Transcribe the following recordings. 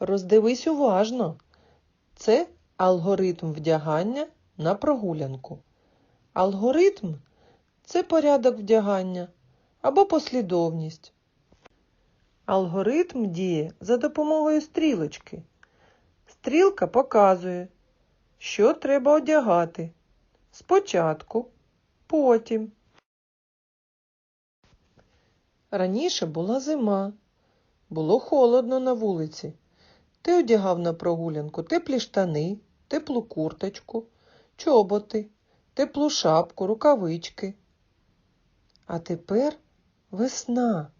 Роздивись уважно. Це алгоритм вдягання на прогулянку. Алгоритм це порядок вдягання або послідовність. Алгоритм діє за допомогою стрілочки. Стрілка показує, що треба одягати. Спочатку, потім. Раніше була зима, було холодно на вулиці. Ти одягав на прогулянку теплі штани, теплу курточку, чоботи, теплу шапку, рукавички. А тепер весна.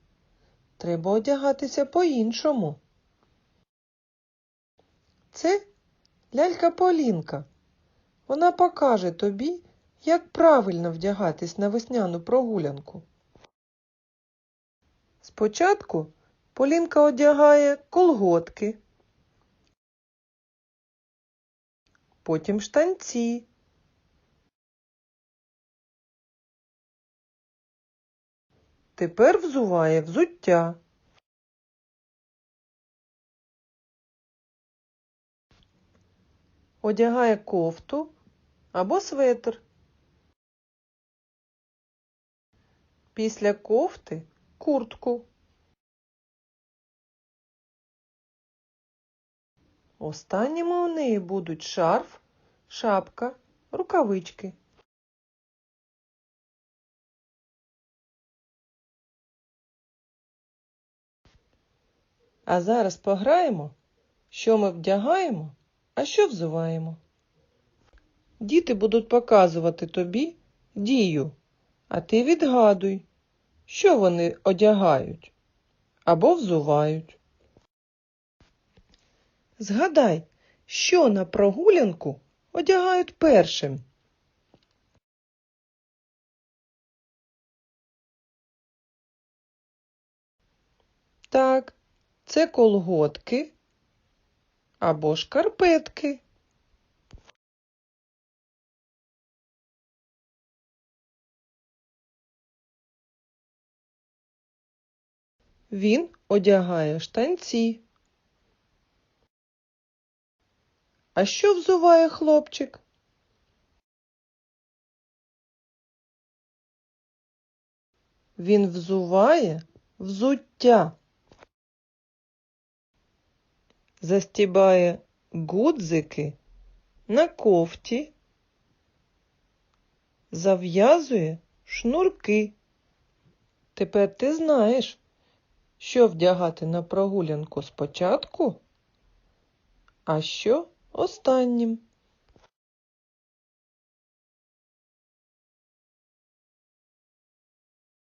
Треба одягатися по-іншому. Це лялька Полінка. Вона покаже тобі, як правильно вдягатись на весняну прогулянку. Спочатку Полінка одягає колготки, потім штанці. Тепер взуває взуття. Одягає кофту або светр. Після кофти куртку. Останніми у неї будуть шарф, шапка, рукавички. А зараз пограємо, що ми вдягаємо, а що взуваємо. Діти будуть показувати тобі дію, а ти відгадуй, що вони одягають або взувають. Згадай, що на прогулянку одягають першим. Так, це колготки або шкарпетки. Він одягає штанці. А що взуває хлопчик? Він взуває взуття. Застібає гудзики на кофті, зав'язує шнурки. Тепер ти знаєш, що вдягати на прогулянку спочатку, а що останнім.